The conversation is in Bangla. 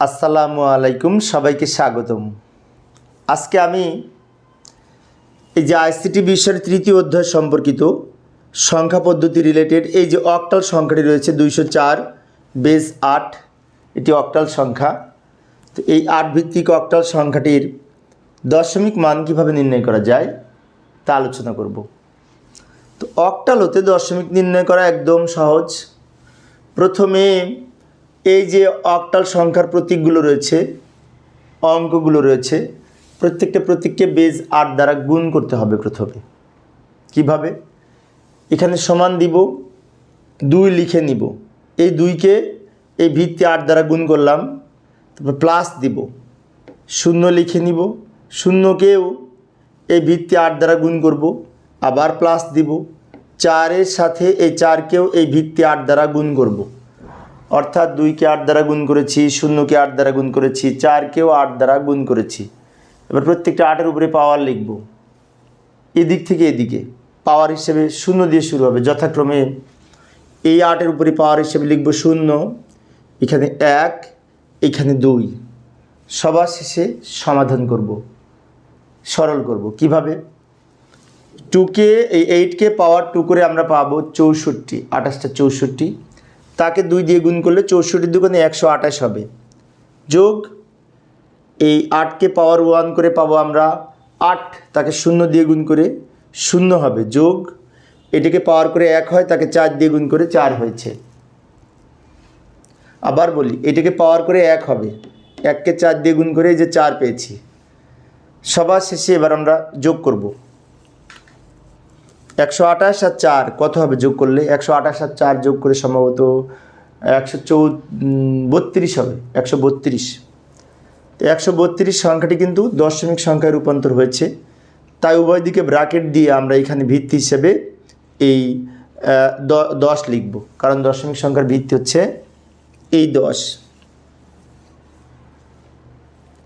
আসসালামু আলাইকুম, সবাইকে স্বাগতম। আজকে আমি এই যে আইসিটি বিশ্বের তৃতীয় অধ্যায় সম্পর্কিত সংখ্যা পদ্ধতি রিলেটেড এই যে অক্টাল সংখ্যাটি রয়েছে দুইশো চার বেস আট, এটি অক্টাল সংখ্যা। তো এই আট ভিত্তিক অক্টাল সংখ্যাটির দশমিক মান কীভাবে নির্ণয় করা যায় তা আলোচনা করব। তো অক্টাল হতে দশমিক নির্ণয় করা একদম সহজ। প্রথমে এই যে অক্টাল সংখ্যার প্রতীকগুলো রয়েছে, অঙ্কগুলো রয়েছে, প্রত্যেকটা প্রতীককে বেজ আট দ্বারা গুণ করতে হবে প্রথমে। কীভাবে? এখানে সমান দিব, দুই লিখে নিব। এই দুইকে এই ভিত্তি আট দ্বারা গুণ করলাম, তারপর প্লাস দিব। শূন্য লিখে নিব, শূন্যকেও এই ভিত্তি আট দ্বারা গুণ করব, আবার প্লাস দিব। চারের সাথে এই চারকেও এই ভিত্তি আট দ্বারা গুণ করব। অর্থাৎ দুইকে আট দ্বারা গুণ করেছি, শূন্যকে আট দ্বারা গুণ করেছি, চারকেও আট দ্বারা গুণ করেছি। এবার প্রত্যেকটা আটের উপরে পাওয়ার লিখব। এদিক থেকে এদিকে। পাওয়ার হিসেবে শূন্য দিয়ে শুরু হবে। যথাক্রমে এই আটের উপরে পাওয়ার হিসেবে লিখব শূন্য, এখানে এক, এখানে দুই। সবার শেষে সমাধান করব। সরল করব। কীভাবে? টুকে, এই এইটকে পাওয়ার টু করে আমরা পাবো চৌষট্টি, আঠাশটা চৌষট্টি। তাকে দুই দিয়ে গুণ করলে চৌষট্টি দুগুণে একশো আঠাশ হবে। যোগ, এই আটকে পাওয়ার ওয়ান করে পাবো আমরা আট, তাকে শূন্য দিয়ে গুণ করে শূন্য হবে। যোগ, এটাকে পাওয়ার করে এক হয়, তাকে চার দিয়ে গুণ করে চার হয়েছে। আবার বলি, এটাকে পাওয়ার করে এক হবে। এককে চার দিয়ে গুণ করে এই যে চার পেয়েছি। সবার শেষে এবার আমরা যোগ করব। একশো আঠাশ আর চার, কত হবে যোগ করলে? একশো আঠাশ আর চার যোগ করে সম্ভবত একশো চৌ বত্রিশ হবে, একশো বত্রিশ। তো একশো বত্রিশ সংখ্যাটি কিন্তু দশমিক সংখ্যায় রূপান্তর হয়েছে। তাই উভয় দিকে ব্র্যাকেট দিয়ে আমরা এখানে ভিত্তি হিসেবে এই দশ লিখব। কারণ দশমিক সংখ্যার ভিত্তি হচ্ছে এই দশ।